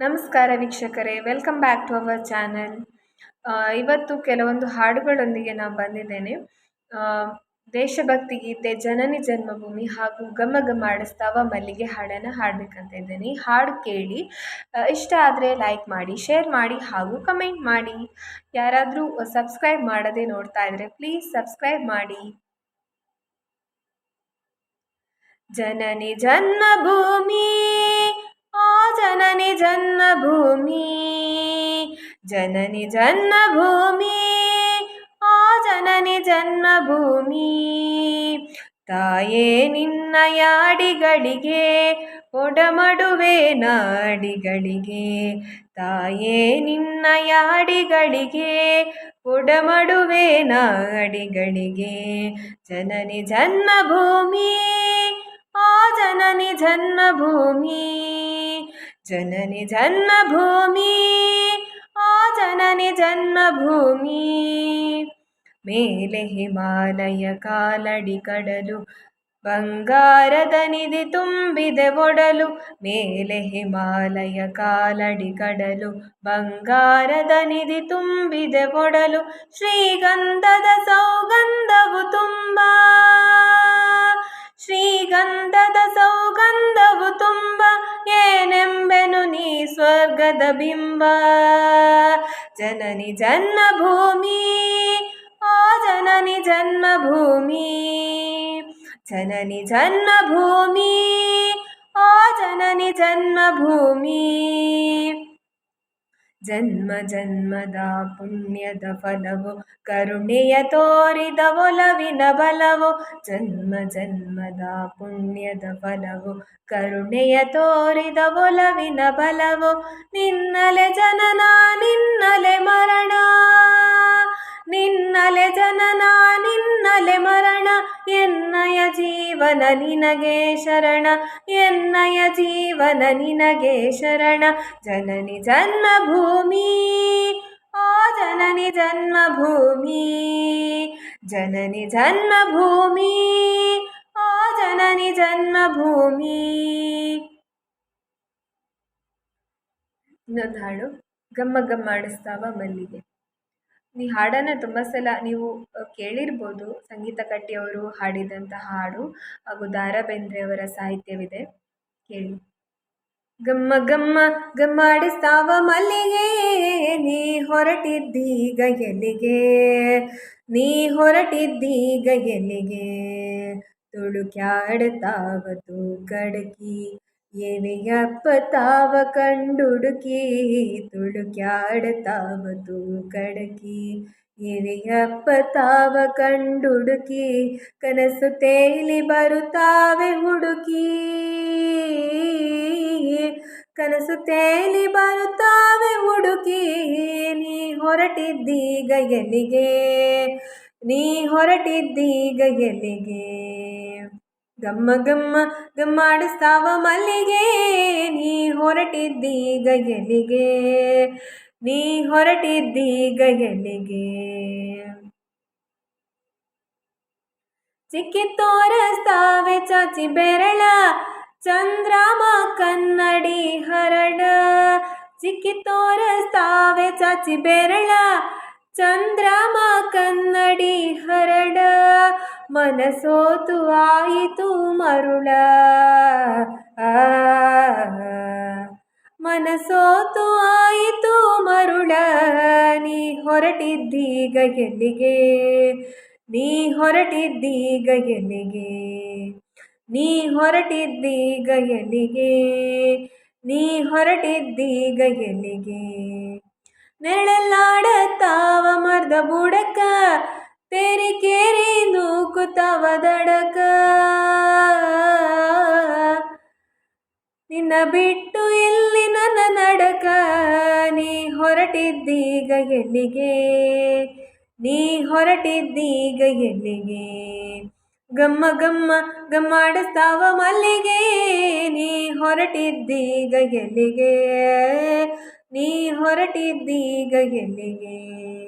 ನಮಸ್ಕಾರ ವೀಕ್ಷಕರೇ welcome back to our channel ಇವತ್ತು ಕೆಲವೊಂದು ಹಾಡುಗಳೊಂದಿಗೆ ನಾನು ಬಂದಿದ್ದೇನೆ. ದೇಶಭಕ್ತಿ ಗೀತೆ, ಜನನಿ ಜನ್ಮಭೂಮಿ ಹಾಗೂ ಘಮ ಆಡಿಸ್ತಾವ ಮಲ್ಲಿಗೆ ಹಾಡನ್ನು ಹಾಡಬೇಕಂತ ಇದ್ದೇನೆ. ಹಾಡು ಕೇಳಿ ಇಷ್ಟ ಆದರೆ ಲೈಕ್ ಮಾಡಿ ಶೇರ್ ಮಾಡಿ ಹಾಗೂ ಕಮೆಂಟ್ ಮಾಡಿ. ಯಾರಾದರೂ ಸಬ್ಸ್ಕ್ರೈಬ್ ಮಾಡದೆ ನೋಡ್ತಾ ಇದ್ದರೆ ಪ್ಲೀಸ್ ಸಬ್ಸ್ಕ್ರೈಬ್ ಮಾಡಿ. ಜನನಿ ಜನ್ಮಭೂಮಿ ಜನನಿ ಜನ್ಮಭೂಮಿ ಜನನಿ ಜನ್ಮಭೂಮಿ, ಆ ಜನನಿ ಜನ್ಮಭೂಮಿ. ತಾಯೇ ನಿನ್ನ ಯಾಡಿಗಳಿಗೆ, ಒಡಮಡುವೆ ನಾಡಿಗಳಿಗೆ. ತಾಯೇ ನಿನ್ನ ಯಾಡಿಗಳಿಗೆ, ಒಡಮಡುವೆ ನಾಡಿಗಳಿಗೆ. ಜನನಿ ಜನ್ಮಭೂಮಿ, ಆ ಜನನಿ ಜನ್ಮಭೂಮಿ. ಜನನಿ ಜನ್ಮಭೂಮಿ ಆ ಜನನಿ ಜನ್ಮಭೂಮಿ ಮೇಲೆ ಹಿಮಾಲಯ ಕಾಲಡಿ ಕಡಲು ಬಂಗಾರದ ನಿಧಿ ತುಂಬಿದೆ ಒಡಲು ಮೇಲೆ ಹಿಮಾಲಯ ಕಾಲಡಿ ಕಡಲು ಬಂಗಾರದ ನಿಧಿ ತುಂಬಿದೆ ಒಡಲು ಶ್ರೀಗಂಧದ ಸೌಗಂಧವು ಸ್ವರ್ಗದ ಬಿಂಬ ಜನನಿ ಜನ್ಮಭೂಮಿ ಆ ಜನನಿ ಜನ್ಮಭೂಮಿ ಜನನಿ ಜನ್ಮಭೂಮಿ ಆ ಜನನಿ ಜನ್ಮಭೂಮಿ ಜನ್ಮ ಜನ್ಮದ ಪುಣ್ಯದ ಫಲವು, ಕರುಣೆಯ ತೋರಿದ ಒಲವಿನ ಬಲವು. ಜನ್ಮ ಜನ್ಮದ ಪುಣ್ಯದ ಫಲವು, ಕರುಣೆಯ ತೋರಿದ ಒಲವಿನ ಬಲವು. ನಿನ್ನಲೆ ಜನನ, ನಿನ್ನಲೆ ಮರಣ, ನಿನ್ನಲೆ ಜನನ ಎನ್ನಯ ಜೀವನ ನಿನಗೆ ಶರಣ, ಎನ್ನಯ ಜೀವನ ನಿನಗೆ ಶರಣ. ಜನನಿ ಜನ್ಮಭೂಮಿ, ಆ ಜನನಿ ಜನ್ಮಭೂಮಿ ಜನನಿ ಜನ್ಮಭೂಮಿ, ಆ ಜನನಿ ಜನ್ಮಭೂಮಿ. ಇನ್ನೊಂದು ಹಾಡು ಗಮ್ಮ ಗಮ್ಮ ಆಡಿಸ್ತಾವ ಮಲ್ಲಿಗೆ. ಈ ಹಾಡನ್ನು ತುಂಬ ಸಲ ನೀವು ಕೇಳಿರ್ಬೋದು. ಸಂಗೀತ ಕಟ್ಟಿಯವರು ಹಾಡಿದಂತಹ ಹಾಡು, ಹಾಗೂ ದಾರ ಬೇಂದ್ರೆಯವರ ಸಾಹಿತ್ಯವಿದೆ. ಕೇಳಿ. ಗಮ್ಮ ಗಮ್ಮ ಗಮ್ಮಾಡಿಸ್ತಾವ ಮಲ್ಲಿಗೆ, ನೀ ಹೊರಟಿದ್ದೀಗ ಎಲ್ಲಿಗೆ? ನೀ ಹೊರಟಿದ್ದೀಗ ಎಲ್ಲಿಗೆ? ತುಳುಕ್ಯಾಡ್ತಾವ ಕಡಕಿ ಎವೆಯಪ್ಪ ತಾವ ಕಂಡುಡುಕಿ, ತುಳುಕ್ಯಾಡ್ತಾವ ಕಡಕಿ ಎವೆಯಪ್ಪ ತಾವ ಕಂಡುಡುಕಿ, ಕನಸು ತೇಲಿ ಬರುತ್ತಾವೆ ಹುಡುಕಿ. ಕನಸು ತೇಲಿ ಬರುತ್ತಾವೆ ಹುಡುಕಿ, ನೀ ಹೊರಟಿದ್ದೀಗ ಎಲ್ಲಿಗೆ? ನೀ ಹೊರಟಿದ್ದೀಗ ಎಲ್ಲಿಗೆ? ಗಮ್ಮ ಗಮ್ಮ ಗಮ್ಮಾಡಿಸ್ತಾವ ಮಲ್ಲಿಗೆ ನೀ ಹೊರಟಿದ್ದೀಗ ಎಲ್ಲಿಗೆ ನೀ ಹೊರಟಿದ್ದೀಗ ಎಲ್ಲಿಗೆ ಚಿಕ್ಕಿ ತೋರಿಸ್ತಾವೆ ಚಾಚಿ ಬೆರಳ ಚಂದ್ರಮ ಕನ್ನಡಿ ಹರಡ ಚಿಕ್ಕಿ ತೋರಿಸ್ತಾವೆ ಚಾಚಿ ಬೆರಳ ಚಂದ್ರಮ ಕನ್ನಡಿ ಹರಡ ಮನಸೋತು ಆಯಿತು ಮರುಳ. ಮನಸೋತು ಆಯಿತು ಮರುಳ. ನೀ ಹೊರಟಿದ್ದೀಗ ಎಲ್ಲಿಗೆ? ನೀ ಹೊರಟಿದ್ದೀಗ ಎಲ್ಲಿಗೆ? ನೀ ಹೊರಟಿದ್ದೀಗ ಎಲ್ಲಿಗೆ? ನೀ ಹೊರಟಿದ್ದೀಗ ಎಲ್ಲಿಗೆ? ನೆರಳಲ್ಲಾಡತಾವ ಮರ್ದ ಬುಡಕ. ತೇರಿ ಕೇರಿ ನೂಕುತ್ತವ ದಡಕ. ನಿನ್ನ ಬಿಟ್ಟು ಇಲ್ಲಿ ನನ್ನ ನಡಕ. ನೀ ಹೊರಟಿದ್ದೀಗ ಎಲ್ಲಿಗೆ? ನೀ ಹೊರಟಿದ್ದೀಗ ಎಲ್ಲಿಗೆ? ಗಮ್ಮ ಗಮ್ಮ ಗಮ್ಮಾಡಿಸ್ತಾವ ಮಲ್ಲಿಗೆ. ನೀ ಹೊರಟಿದ್ದೀಗ ಎಲ್ಲಿಗೆ? ನೀ ಹೊರಟಿದ್ದೀಗ ಎಲ್ಲಿಗೆ?